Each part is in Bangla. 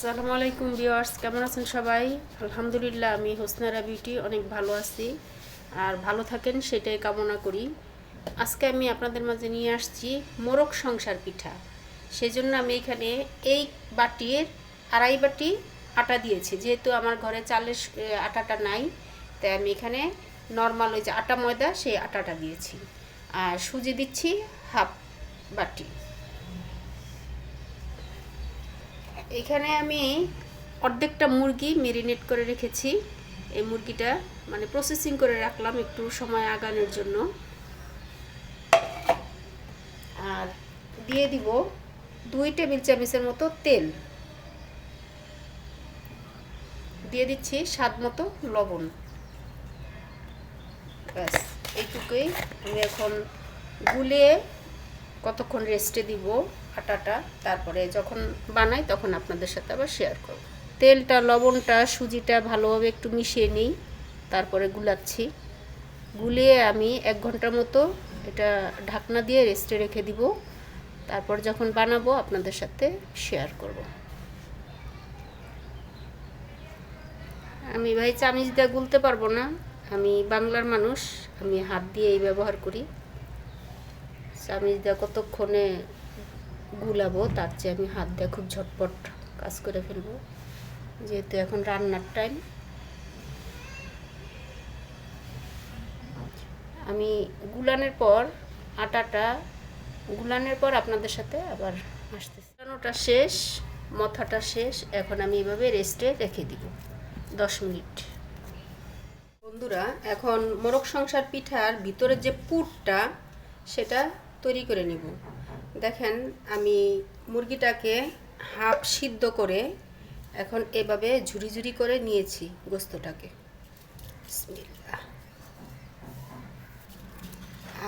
আসসালামু আলাইকুম ভিউয়ার্স, কেমন আছেন সবাই? আলহামদুলিল্লাহ, আমি হোসনারা বিউটি, অনেক ভালো আছি। আর ভালো থাকেন, সেটাই কামনা করি। আজকে আমি আপনাদের মাঝে নিয়ে আসছি মোরগ সংসার পিঠা। সেজন্য আমি এখানে এই বাটির আড়াই বাটি আটা দিয়েছি। যেহেতু আমার ঘরে চালের আটাটা নাই, তাই আমি এখানে নর্মাল ওই যে আটা ময়দা, সেই আটাটা দিয়েছি। আর সুজি দিচ্ছি হাফ বাটি। এখানে আমি অর্ধেকটা মুরগি মেরিনেট করে রেখেছি। এই মুরগিটা মানে প্রসেসিং করে রাখলাম একটু সময় আগানোর জন্য। আর দিয়ে দিব দুই টেবিল চামচের মতো তেল। দিয়ে দিচ্ছি স্বাদ মতো লবণ। ব্যাস, এইটুকুই। আমি এখন গুলিয়ে কতক্ষণ রেস্টে দিব? আটাটা, তারপরে যখন বানাই তখন আপনাদের সাথে আবার শেয়ার করব। তেলটা, লবণটা, সুজিটা ভালোভাবে একটু মিশিয়ে নিই, তারপরে গুলাচ্ছি। গুলিয়ে আমি এক ঘণ্টার মতো এটা ঢাকনা দিয়ে রেস্টে রেখে দিব। তারপর যখন বানাবো আপনাদের সাথে শেয়ার করব। আমি ভাই চামিচ দিয়ে গুলতে পারব না। আমি বাংলার মানুষ, আমি হাত দিয়েই ব্যবহার করি। চামিচ দিয়ে কতক্ষণে গুলাবো, তার চেয়ে আমি হাত দিয়ে খুব ঝটপট কাজ করে ফেলব। যেহেতু এখন রান্নার টাইম আমি গুলানের পর আটাটা, গুলানের পর আপনাদের সাথে আবার আসতেছি। গুলানোটা শেষ, মথাটা শেষ, এখন আমি এভাবে রেস্টে রেখে দিব, দশ মিনিট। বন্ধুরা, এখন মোরগ সংসার পিঠার ভিতরে যে পুরটা, সেটা তৈরি করে নিব। দেখেন, আমি মুরগিটাকে হাফ সিদ্ধ করে এখন এভাবে ঝুরি ঝুরি করে নিয়েছি গোস্তটাকে।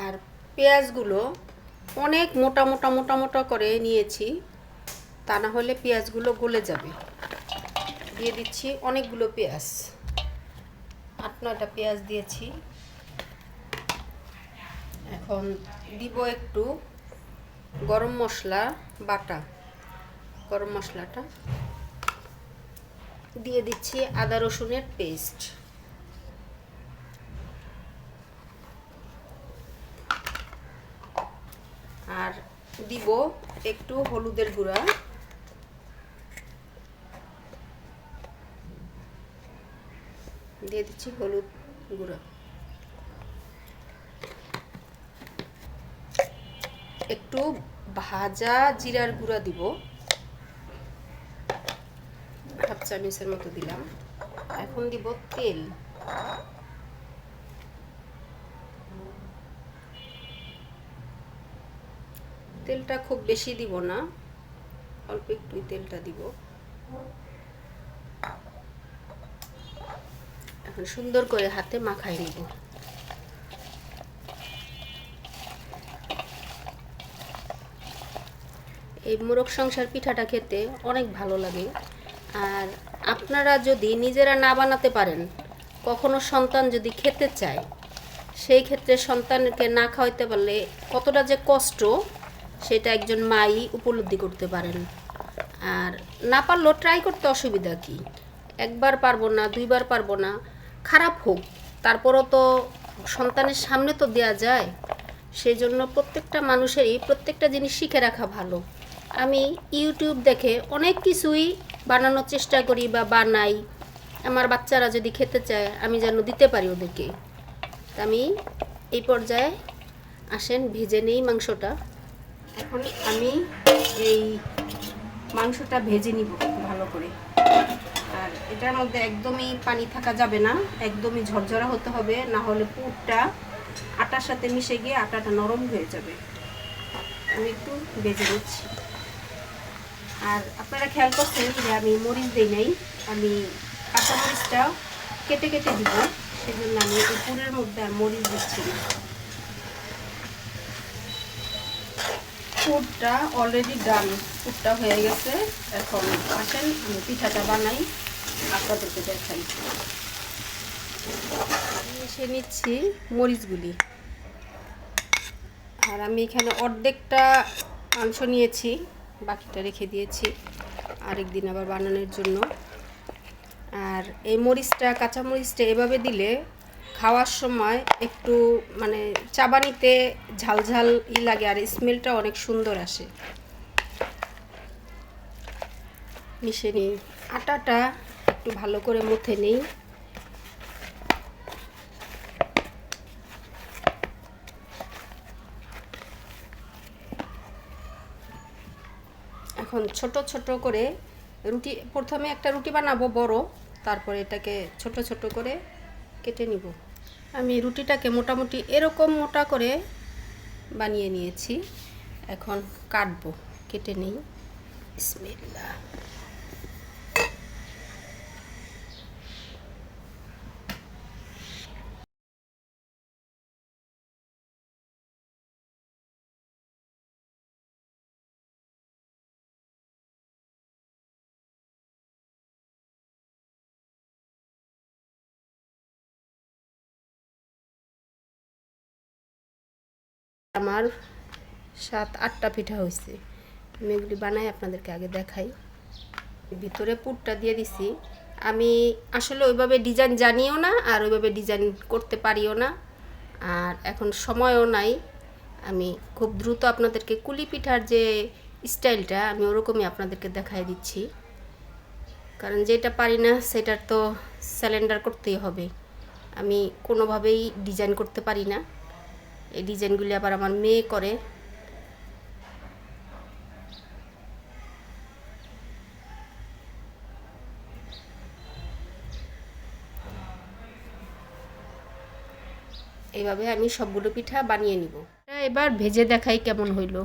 আর পেঁয়াজগুলো অনেক মোটা মোটা মোটা মোটা করে নিয়েছি, তা না হলে পেঁয়াজগুলো গলে যাবে। দিয়ে দিচ্ছি অনেকগুলো পেঁয়াজ। আট, নয়টা পেঁয়াজ দিয়েছি। এখন দিব একটু গরম মশলা, বাটা। গরম মশলাটা দিয়ে দিচ্ছি আদা রসুনের পেস্ট। আর দিব একটু হলুদের গুঁড়া। দিয়ে দিচ্ছি হলুদ গুঁড়া। একটু ভাজা জিরার গুঁড়া দিব। হাফ চামচের মতো দিলাম। এখন দিব তেল। তেলটা খুব বেশি দিব না, অল্প একটু তেলটা দিব। এখন সুন্দর করে হাতে মাখাই নিব এই মোরগ সংসার পিঠাটা খেতে অনেক ভালো লাগে। আর আপনারা যদি নিজেরা না বানাতে পারেন, কখনো সন্তান যদি খেতে চায়, সেই ক্ষেত্রে সন্তানকে না খাওয়াইতে পারলে কতটা যে কষ্ট, সেটা একজন মাই উপলব্ধি করতে পারেন। আর না পারলেও ট্রাই করতে অসুবিধা কি? একবার পারব না, দুইবার পারব না, খারাপ হোক, তারপরও তো সন্তানের সামনে তো দেয়া যায়। সেই জন্য প্রত্যেকটা মানুষেরই প্রত্যেকটা জিনিস শিখে রাখা ভালো। আমি ইউটিউব দেখে অনেক কিছুই বানানোর চেষ্টা করি বা বানাই। আমার বাচ্চারা যদি খেতে চায়, আমি যেন দিতে পারি ওদেরকে। আমি এই পর্যায়ে আসেন, ভেজে নেই মাংসটা। এখন আমি এই মাংসটা ভেজে নিব ভালো করে। আর এটার মধ্যে একদমই পানি থাকা যাবে না, একদমই ঝরঝরা হতে হবে, না হলে পুরটা আটার সাথে মিশে গিয়ে আটাটা নরম হয়ে যাবে। আমি একটু ভেজে নিচ্ছি। আর আপনারা খেয়াল করছেন যে আমি মরিচ দিই নাই, আমি কাঁচা মরিচটা কেটে কেটে দিব, সেজন্য আমি এই পুরের মধ্যে আর মরিচ দিচ্ছি না। অলরেডি ডান পুরটা হয়ে গেছে। এখন আসেন, আমি পিঠাটা বানাই, আপনাদেরকে দেখাই। এসে নিচ্ছি মরিচগুলি। আর আমি এখানে অর্ধেকটা মাংস নিয়েছি। বাকিটা রেখে দিয়েছি। আরেক দিন আবার বানানোর জন্য। আর এই মরিচটা, কাঁচা মরিচটা এভাবে দিলে খাওয়ার সময় একটু মানে চাবানিতে ঝালঝাল ই লাগে আর স্মেলটা অনেক সুন্দর আসে। মিশে নিই। আটাটা একটু ভালো করে মুথে নিই। এখন ছোট ছোট করে রুটি, প্রথমে একটা রুটি বানাবো বড়, তারপরে এটাকে ছোট ছোট করে কেটে নিব। আমি রুটিটাকে মোটামুটি এরকম মোটা করে বানিয়ে নিয়েছি। এখন কাটবো, কেটে নিই। বিসমিল্লাহ। আমার সাত, আটটা পিঠা হয়েছে। আমি এগুলি বানাই, আপনাদেরকে আগে দেখাই। ভিতরে পুরটা দিয়ে দিছি। আমি আসলে ওইভাবে ডিজাইন জানিও না আর ওইভাবে ডিজাইন করতে পারিও না। আর এখন সময়ও নাই। আমি খুব দ্রুত আপনাদেরকে কুলি পিঠার যে স্টাইলটা, আমি ওরকমই আপনাদেরকে দেখাই দিচ্ছি। কারণ যেটা পারি না, সেটার তো স্যালেন্ডার করতেই হবে। আমি কোনোভাবেই ডিজাইন করতে পারি না। এই ডিজাইনগুলি আবার আমার মেয়ে করে। এইভাবে আমি সবগুলো পিঠা বানিয়ে নিব। এবার ভেজে দেখাই কেমন হইল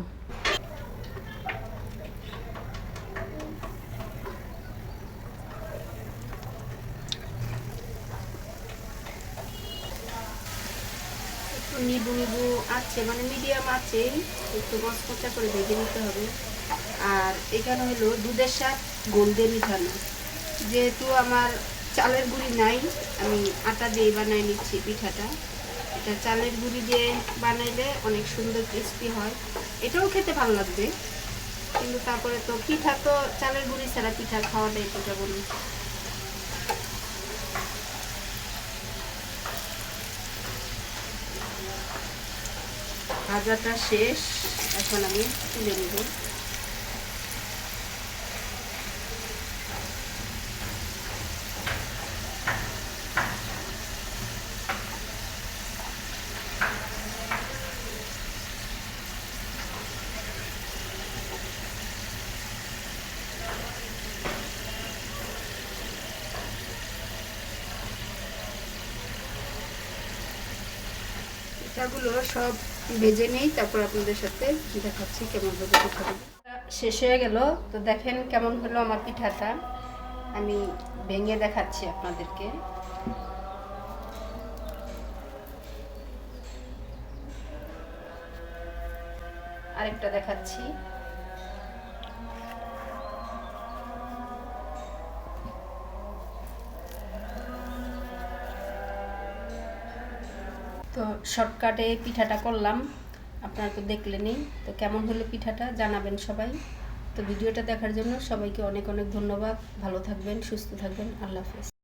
একটু নিবু নিবু আছে মানে মিডিয়াম আছে, একটু মচমচা করে ভেজে নিতে হবে। আর এখানে হলো দুধের সাথ গোলদে মিঠানো যেহেতু আমার চালের গুঁড়ি নাই, আমি আটা দিয়ে বানাই নিচ্ছি পিঠাটা। এটা চালের গুঁড়ি দিয়ে বানাইলে অনেক সুন্দর ক্রিস্পি হয়। এটাও খেতে ভালো লাগবে। কিন্তু তারপরে তো পিঠা তো, চালের গুঁড়ি ছাড়া পিঠা খাওয়া দেয় পিঠা বলি ভাজাটা শেষ। এখন আমি তুলে নেব। পিঠাগুলো সব ভেজে নেই, তারপর আপনাদের সাথে দেখাচ্ছি কেমন ভাবে পিঠা শেষ হয়ে গেল, তো দেখেন কেমন হলো আমার পিঠাটা। আমি ভেঙে দেখাচ্ছি আপনাদেরকে। আরেকটা দেখাচ্ছি। তো শর্টকাটে পিঠাটা করলাম। আপনারা তো দেখলেনই। তো কেমন হলো পিঠাটা? জানাবেন সবাই। তো ভিডিওটা দেখার জন্য সবাইকে অনেক অনেক ধন্যবাদ। ভালো থাকবেন, সুস্থ থাকবেন। আল্লাহ হাফেজ।